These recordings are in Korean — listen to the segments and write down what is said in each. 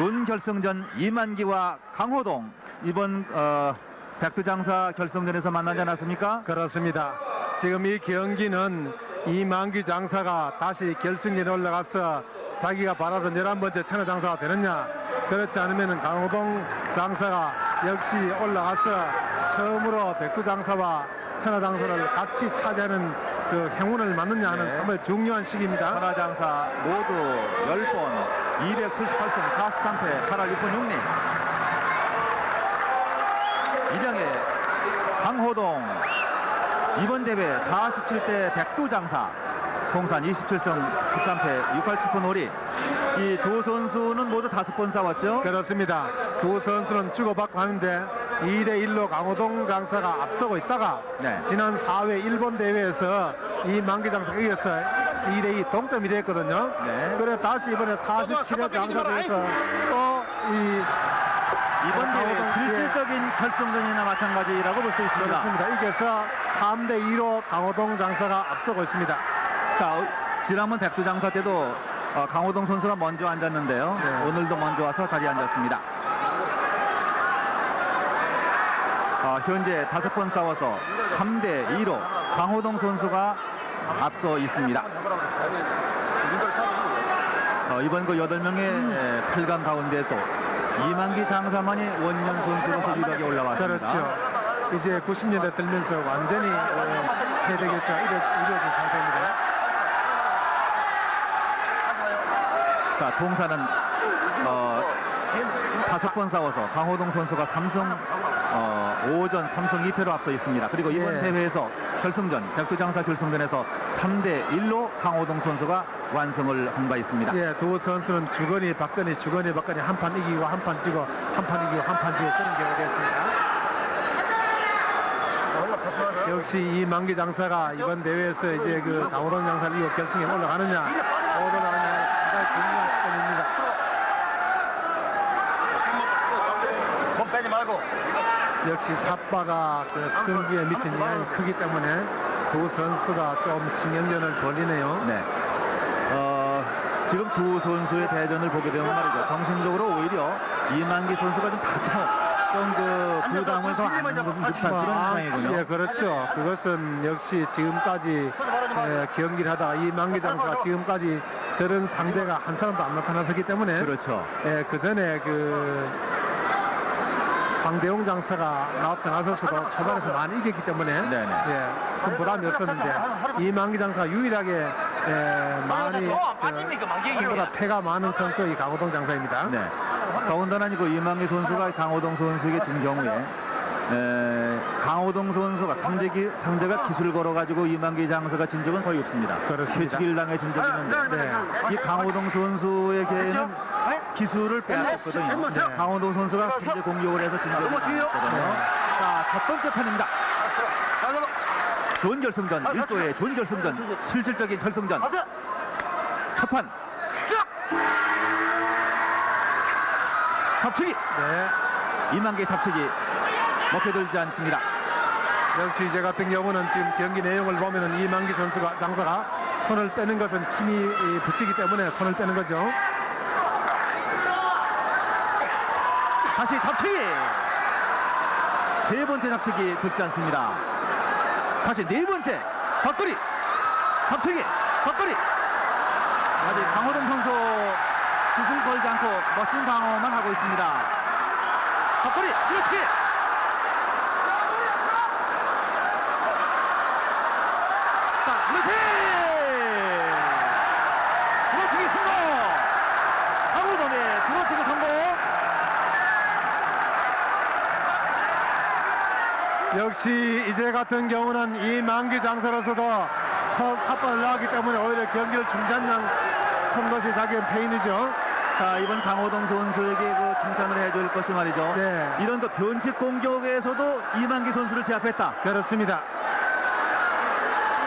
준결승전 이만기와 강호동 이번 어, 백두장사 결승전에서 만나지 않았습니까? 그렇습니다. 지금 이 경기는 이만기 장사가 다시 결승전에 올라가서 자기가 바라던 11번째 천하 장사가 되느냐 그렇지 않으면 강호동 장사가 역시 올라가서 처음으로 백두장사와 천하 장사를 같이 차지하는 그 행운을 맞느냐 하는 네. 정말 중요한 시기입니다. 천하장사 모두 10번 278승 43패 8할 6분 6리 이병의 강호동 이번 대회 47대 백두장사 통산 27승 13패 6할 7푼 5리 이 두 선수는 모두 다섯 번 싸웠죠 그렇습니다. 두 선수는 주고받고 하는데 2대 1로 강호동 장사가 앞서고 있다가 네. 지난 4회 일본 대회에서 이 만기 장사가 이겨서 2대 2 동점이 됐거든요. 네. 그래 다시 이번에 47회 장사에서 또이 이번 대회 강호동, 실질적인 결승전이나 마찬가지라고 볼 수 있습니다 그렇습니다. 이겨서 3대 2로 강호동 장사가 앞서고 있습니다. 자, 어, 지난번 백두 장사 때도 어, 강호동 선수가 먼저 앉았는데요. 네. 오늘도 먼저 와서 자리에 앉았습니다. 어, 현재 다섯 번 싸워서 3대 2로 강호동 선수가 앞서 있습니다. 어, 이번 그 8명의 8강 가운데 또 이만기 장사만이 원년 선수로서 유력에 올라왔습니다. 그렇죠. 이제 90년대 들면서 완전히 어, 세대 교체가 이루, 이루어진 상태입니다. 자, 동사는 어, 다섯 번 싸워서 강호동 선수가 삼승 어, 5전 3승 2패로 앞서 있습니다. 그리고 이번 예. 대회에서 결승전 백두장사 결승전에서 3대 1로 강호동 선수가 완승을 한 바 있습니다. 예, 두 선수는 주거니 박거니 주거니 박거니 한 판 이기고 한 판 지고 한 판 이기고 한 판 지고 그런 경우가 됐습니다. 역시 이 만기 장사가 이번 대회에서 이제 그 강호동 장사를 이고 결승에 올라가느냐 올라가느냐 가장 중요한 시점입니다. 몸 빼지 말고. 역시 삿바가 그 승기에 미친 영향이 크기 때문에 두 선수가 좀 신경전을 벌리네요. 네. 어, 지금 두 선수의 대전을 보게 되면 말이죠. 정신적으로 오히려 이만기 선수가 좀 다소 좀그 부담을 더 안는 듯한 그런 아, 상황이군요. 예, 그렇죠. 그것은 역시 지금까지 예, 경기를 하다가 이 만기 장사가 지금까지 저런 상대가 한 사람도 안 나타났었기 때문에 그렇죠. 예, 그 전에 그 황대용 장사가 나왔다 나서서도 초반에서 많이 이겼기 때문에 네네. 예, 좀 부담이 없었는데 이 만기 장사가 유일하게 예, 많이 저, 보다 패가 많은 선수 이 강호동 장사입니다. 네. 더군다나 이거 이만기 선수가 강호동 선수에게 진 경우에 에, 강호동 선수가 상대기, 상대가 기술 걸어가지고 이만기 장사가 진 적은 거의 없습니다. 그렇습니다. 퇴치기를 진 적이 있는데 네. 이 강호동 선수에게는 기술을 빼앗겼거든요. 네. 강호동 선수가 이제 공격을 해서 진 적이 있거든요. 자, 첫 번째 판입니다. 좋은 결승전, 일도의 좋은 결승전, 실질적인 결승전. 첫 판. 잡치기! 네. 이만개 잡치기 먹혀들지 않습니다. 역시 이제 같은 경우는 지금 경기 내용을 보면은 이만기 선수가 장사가 손을 빼는 것은 힘이 이, 붙이기 때문에 손을 빼는 거죠. 다시 잡치기! 세 번째 잡치기 듣지 않습니다. 다시 네 번째 덧거리! 잡치기! 덧거리! 아직 강호동 선수 기술 걸지 않고 멋진 방어만 하고 있습니다. 덧거리! 그렇지! 자, 그렇지! 들어치기 성공! 강호동의 들어치기 성공! 역시 이제 같은 경우는 이 만기 장사로서도 첫 삿발을 나왔기 때문에 오히려 경기를 중단한 선 것이 자기는 페인이죠. 자 이번 강호동 선수에게 그 칭찬을 해줄 것이 말이죠. 네. 이런 그 변칙 공격에서도 이만기 선수를 제압했다. 그렇습니다.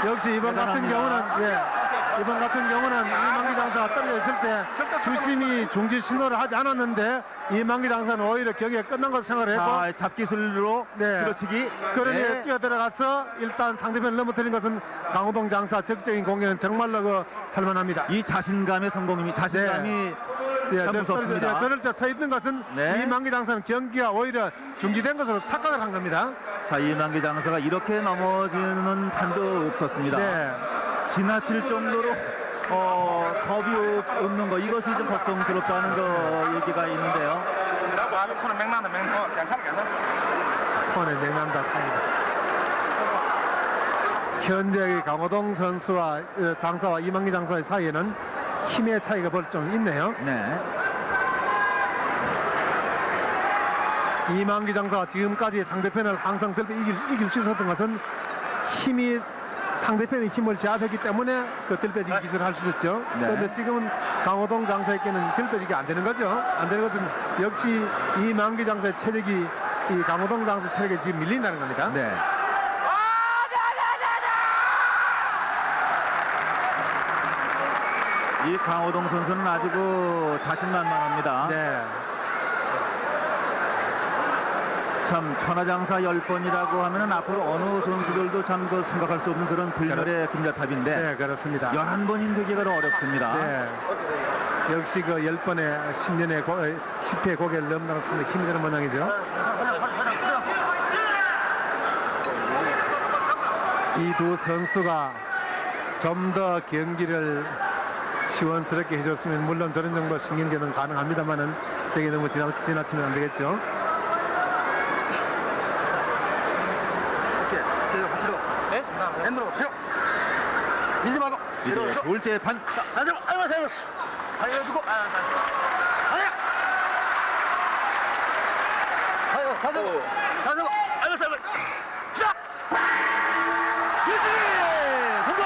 역시 이번 같은 대단합니다. 경우는 예, 이번 같은 경우는 이만기 떨려 있을 때 주심이 중지 신호를 하지 않았는데 이만기 장사는 오히려 경기가 끝난 것을 생각을 했고 자 잡기술로 네. 들어치기. 그러니 네. 뛰어 들어가서 일단 상대편을 넘어뜨린 것은 강호동 장사 적극적인 공격은 정말로 그 살만합니다. 이 자신감의 성공입니다. 자신감이 예, 참 저, 무섭습니다. 예, 저럴 때서 있는 것은 네. 이만기 장사는 경기가 오히려 중지된 것으로 착각을 한 겁니다. 자, 이만기 장사가 이렇게 넘어지는 판도 없었습니다. 네. 지나칠 정도로 어, 겁이 없- 없는 거 이것이 좀 걱정스럽다는 거 얘기가 있는데요. 라고 하면 손은 맹난다 맹난 괜찮아 괜찮아 손에 냉난다 합니다. 현재 강호동 선수와 어, 장사와 이만기 장사의 사이에는 힘의 차이가 벌좀 있네요. 네. 이만기 장사가 지금까지 상대편을 항상 이길, 이길 수 있었던 것은 힘이 상대편의 힘을 제압했기 때문에 그 들빼지기 기술을 할 수 있었죠. 네. 그런데 지금은 강호동 장사에게는 들빼지기 안 되는 거죠. 안 되는 것은 역시 이 만기 장사의 체력이 이 강호동 장사 체력에 지금 밀린다는 겁니다. 네. 이 강호동 선수는 아주 그 자신만만합니다. 네. 참 천하장사 10번이라고 하면은 앞으로 어느 선수들도 참 그 생각할 수 없는 그런 불멸의 금자탑인데 네, 그렇습니다. 11번인 되기가 어렵습니다. 네. 역시 그 10번의 10년의 고, 10회 고개를 넘나가 상당히 힘이 되는 모양이죠. 이 두 선수가 좀 더 경기를 시원스럽게 해줬으면 물론 저런 정도 신경전은 가능합니다만은 저게 너무 지나, 지나치면 안 되겠죠. 같이로. 네? 왼으로 치워 밀지 말고. 이제 밀어줘 둘째 반. 자 자세로 아이고 자세로 달려주고. 아 아야 아이고 자세로 자세로 아이고. 자세로 자. 유지 성공.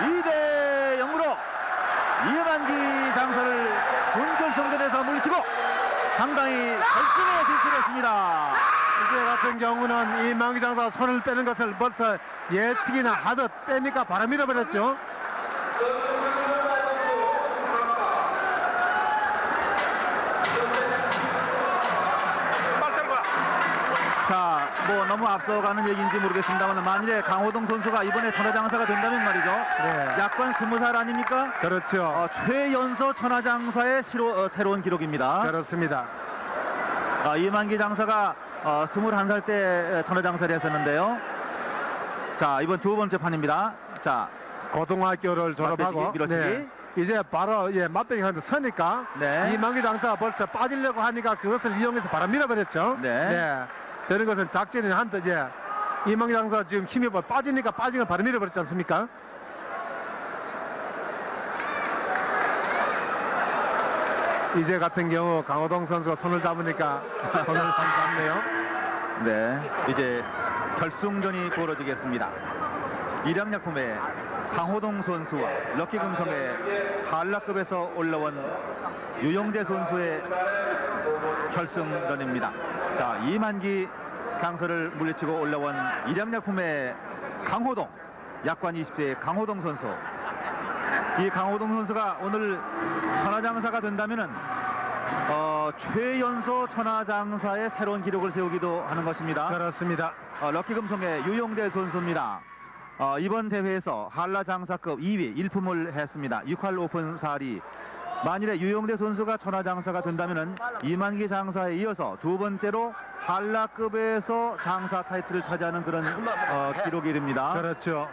2대 0으로 이만기 장사를 본결승전에서 물리치고 상당히 결승에 진출했습니다. 이제 같은 경우는 이 망기 장사가 손을 빼는 것을 벌써 예측이나 하듯 빼니까 바로 밀어버렸죠. 자, 뭐 너무 앞서가는 얘기인지 모르겠습니다만 만일에 강호동 선수가 이번에 천하장사가 된다면 말이죠. 네. 약관 20살 아닙니까? 그렇죠. 어, 최연소 천하장사의 시로, 어, 새로운 기록입니다. 그렇습니다. 아, 이만기 장사가 어, 21살 때 천하장사를 했었는데요. 자, 이번 두 번째 판입니다. 자, 고등학교를 졸업하고 밀어치기. 네. 이제 바로 예, 맞대기 하는데 서니까 네. 이 만기 장사가 벌써 빠지려고 하니까 그것을 이용해서 바로 밀어버렸죠. 네. 저런 것은 작전이 한듯 예. 이만기 장사가 지금 힘이 뭐 빠지니까 빠진 걸 바로 밀어버렸지 않습니까? 이제 같은 경우 강호동 선수가 손을 잡으니까 손을 잡네요. 네, 이제 결승전이 벌어지겠습니다. 일양약품의 강호동 선수와 럭키금성의 한라급에서 올라온 유영재 선수의 결승전입니다. 자, 이만기 장서를 물리치고 올라온 일양약품의 강호동, 약관 20세 강호동 선수. 이 강호동 선수가 오늘 천하장사가 된다면은 어, 최연소 천하장사의 새로운 기록을 세우기도 하는 것입니다. 그렇습니다. 어, 럭키금성의 유용대 선수입니다. 어, 이번 대회에서 한라장사급 2위 1품을 했습니다. 6할 오픈 4리. 만일에 유용대 선수가 천하장사가 된다면 이만기 장사에 이어서 두 번째로 한라급에서 장사 타이틀을 차지하는 그런 어, 기록이 됩니다. 그렇죠.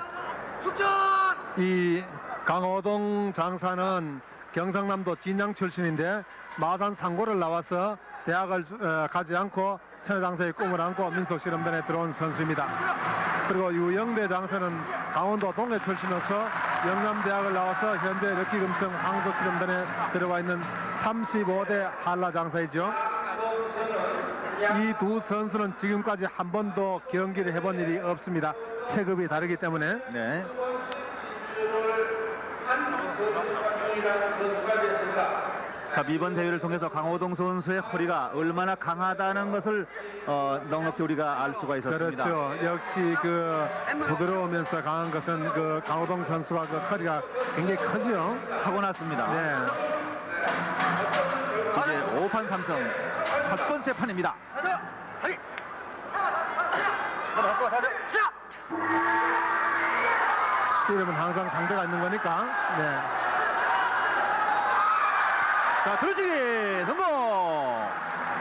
이 강호동 장사는 경상남도 진양 출신인데 마산 상고를 나와서 대학을 어, 가지 않고 천하장사의 꿈을 안고 민속 실험단에 들어온 선수입니다. 그리고 유영대 장사는 강원도 동해 출신으로서 영남대학을 나와서 현재 럭키금성 항소 실험단에 들어와 있는 35대 한라 장사이죠. 이 두 선수는 지금까지 한 번도 경기를 해본 일이 없습니다. 체급이 다르기 때문에 네. 자, 이번 대회를 통해서 강호동 선수의 허리가 얼마나 강하다는 것을 어, 넉넉히 우리가 알 수가 있었습니다. 그렇죠. 역시 그 부드러우면서 강한 것은 그 강호동 선수가 그 허리가 굉장히 크죠. 타고났습니다. 네. 이제 5판 3성 첫 번째 판입니다. 자세요 하이 너 바꿔 자 씨름은 항상 상대가 있는 거니까. 네. 자, 들어치기 성공.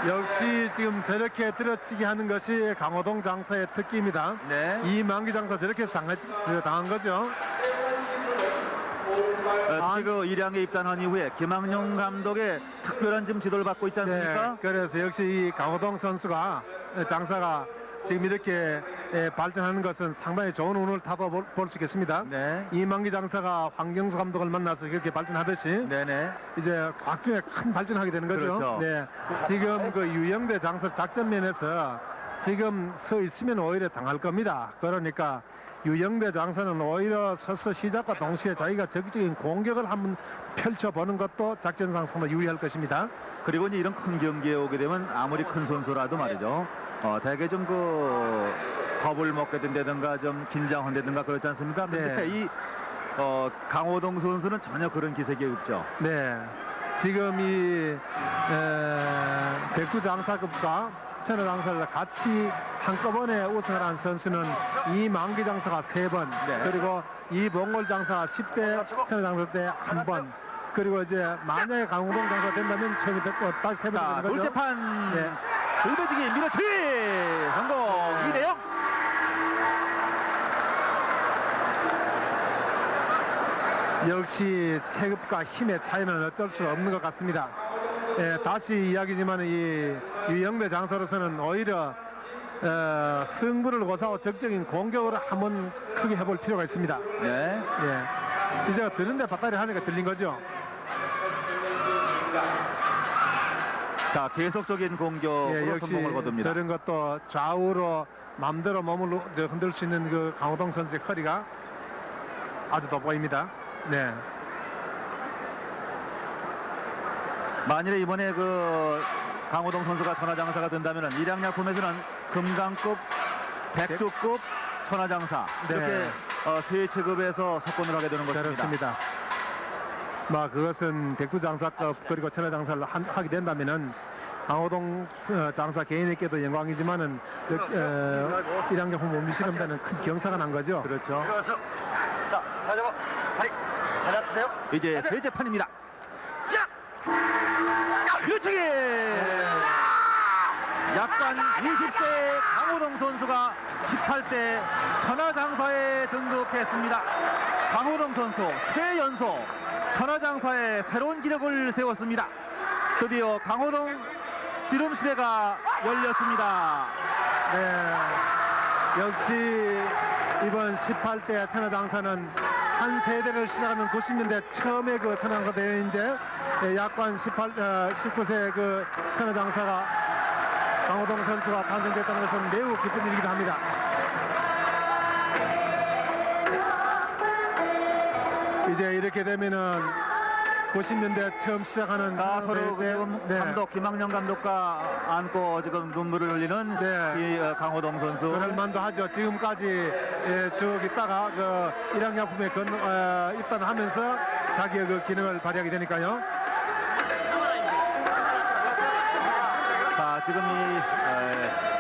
역시 지금 저렇게 들어치기 하는 것이 강호동 장사의 특기입니다. 네. 이 만기 장사 저렇게 저 당한 거죠. 어, 특히 그 일양에 입단한 이후에 김학용 감독의 특별한 지금 지도를 받고 있지 않습니까? 네, 그래서 역시 이 강호동 선수가 장사가 지금 이렇게 예, 발전하는 것은 상당히 좋은 운을 타고 볼 수 있겠습니다. 네. 이만기 장사가 황경수 감독을 만나서 그렇게 발전하듯이 네네. 이제 곽중에 큰 발전하게 되는 거죠. 그렇죠. 네. 지금 그 유영대 장사 작전면에서 지금 서 있으면 오히려 당할 겁니다. 그러니까 유영대 장사는 오히려 서서 시작과 동시에 자기가 적극적인 공격을 한번 펼쳐보는 것도 작전상 상당히 유리할 것입니다. 그리고 이제 이런 큰 경기에 오게 되면 아무리 큰 선수라도 말이죠. 어, 대개 좀그 겁을 먹게 된다든가 좀 긴장한다든가 그렇지 않습니까? 네. 근데 이 어, 강호동 선수는 전혀 그런 기색이 없죠. 네. 지금 이 에, 백두 장사급과 천하 장사를 같이 한꺼번에 우승을 한 선수는 이 만기 장사가 세 번, 네. 그리고 이 몽골 장사가 10대 천하 장사 때 한 번, 그리고 이제 만약에 강호동 장사 된다면 처음에 또 다시 세번 자, 되는 거죠. 돌재판 네. 돌배지기 밀어치기 성공 네. 이대영 역시 체급과 힘의 차이는 어쩔 수 없는 것 같습니다. 예, 다시 이야기지만 이 유영대 장사로서는 오히려 어, 승부를 고사하고 적극적인 공격을 한번 크게 해볼 필요가 있습니다. 네. 예. 이제 드는데 밭다리 하니까 들린 거죠. 자 계속적인 공격으로 예, 역시 성공을 거둡니다. 저런 것도 좌우로 마음대로 몸을 저 흔들 수 있는 그 강호동 선수의 허리가 아주 돋보입니다. 네. 만일에 이번에 그 강호동 선수가 천하장사가 된다면 일양약품에서는 금강급, 백두급 천하장사 네. 이렇게 어, 세 체급에서 석권을 하게 되는 것입니다. 그렇습니다. 뭐 그것은 백두 장사급 그리고 천하 장사를 한- 하게 된다면은 강호동 어, 장사 개인에게도 영광이지만은 어, 일양경품 몸이 실험되는 큰 경사가 난 거죠. 그렇죠. 일어서. 자, 한번 다리 잘 잡으세요. 이제 세 재판입니다. 시작. 그렇지! 약간 20대 강호동 선수가 18대 천하장사에 등극했습니다. 강호동 선수 최연소 천하장사에 새로운 기록을 세웠습니다. 드디어 강호동 씨름 시대가 열렸습니다. 네. 역시 이번 18대 천하 장사는 한 세대를 시작하는 90년대 처음에 그 천하 장사 대회인데 예, 약관 18, 어, 19세 그 천하 장사가 강호동 선수가 탄생됐다는 것은 매우 기쁜 일이기도 합니다. 이제 이렇게 되면은 90년대 처음 시작하는 자, 서로 때- 지금 네. 감독 김학령 감독과 안고 지금 눈물을 흘리는 네. 이 어, 강호동 선수. 그럴 만도 하죠. 지금까지 예, 쭉 있다가 그 일양약품에 건, 어, 입단하면서 자기의 그 기능을 발휘하게 되니까요. 자, 지금 이 에,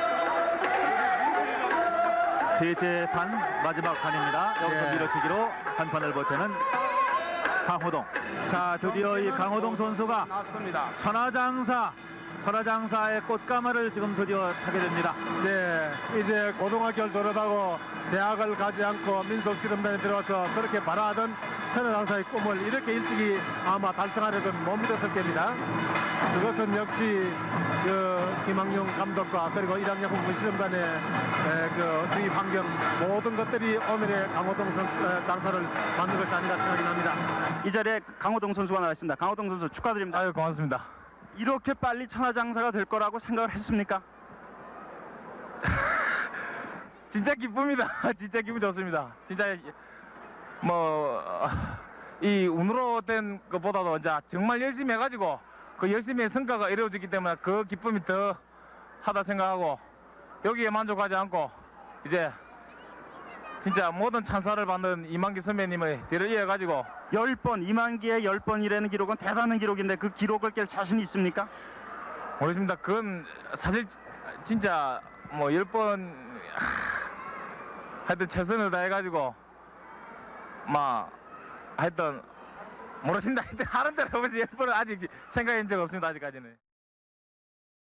세제 판 마지막 판입니다. 여기서 예. 밀어치기로 한 판을 버티는 강호동. 자, 드디어 이 강호동 선수가 맞습니다. 천하장사, 천하장사의 꽃가마를 지금 드디어 타게 됩니다. 네, 이제 고등학교를 졸업하고 대학을 가지 않고 민속실험단에 들어와서 그렇게 바라던 천하장사의 꿈을 이렇게 일찍이 아마 달성하려던 못 믿었을 겁니다. 그것은 역시 그 김학용 감독과 그리고 일양약품 실험단의 에, 그 주위 환경 모든 것들이 오늘의 강호동 선, 에, 장사를 만든 것이 아닌가 생각이 납니다. 이 자리에 강호동 선수가 나왔습니다. 강호동 선수 축하드립니다. 아유 고맙습니다. 이렇게 빨리 천하장사가 될 거라고 생각을 했습니까? 진짜 기쁩니다. 진짜 기분 좋습니다. 진짜 뭐이 운으로 된 것보다도 이제 정말 열심히 해가지고 그 열심히의 성과가 이루어지기 때문에 그 기쁨이 더 하다 생각하고 여기에 만족하지 않고 이제 진짜 모든 찬사를 받는 이만기 선배님의 뒤를 이어 가지고 10번, 이만기에 10번이라는 기록은 대단한 기록인데 그 기록을 깰 자신이 있습니까? 모르겠습니다. 그건 사실 진짜 뭐열번 하여튼 최선을 다해 가지고 막 하여튼 모르신다. 하는 대로 해보세요. 10번은 아직 생각한 적 없습니다. 아직까지는.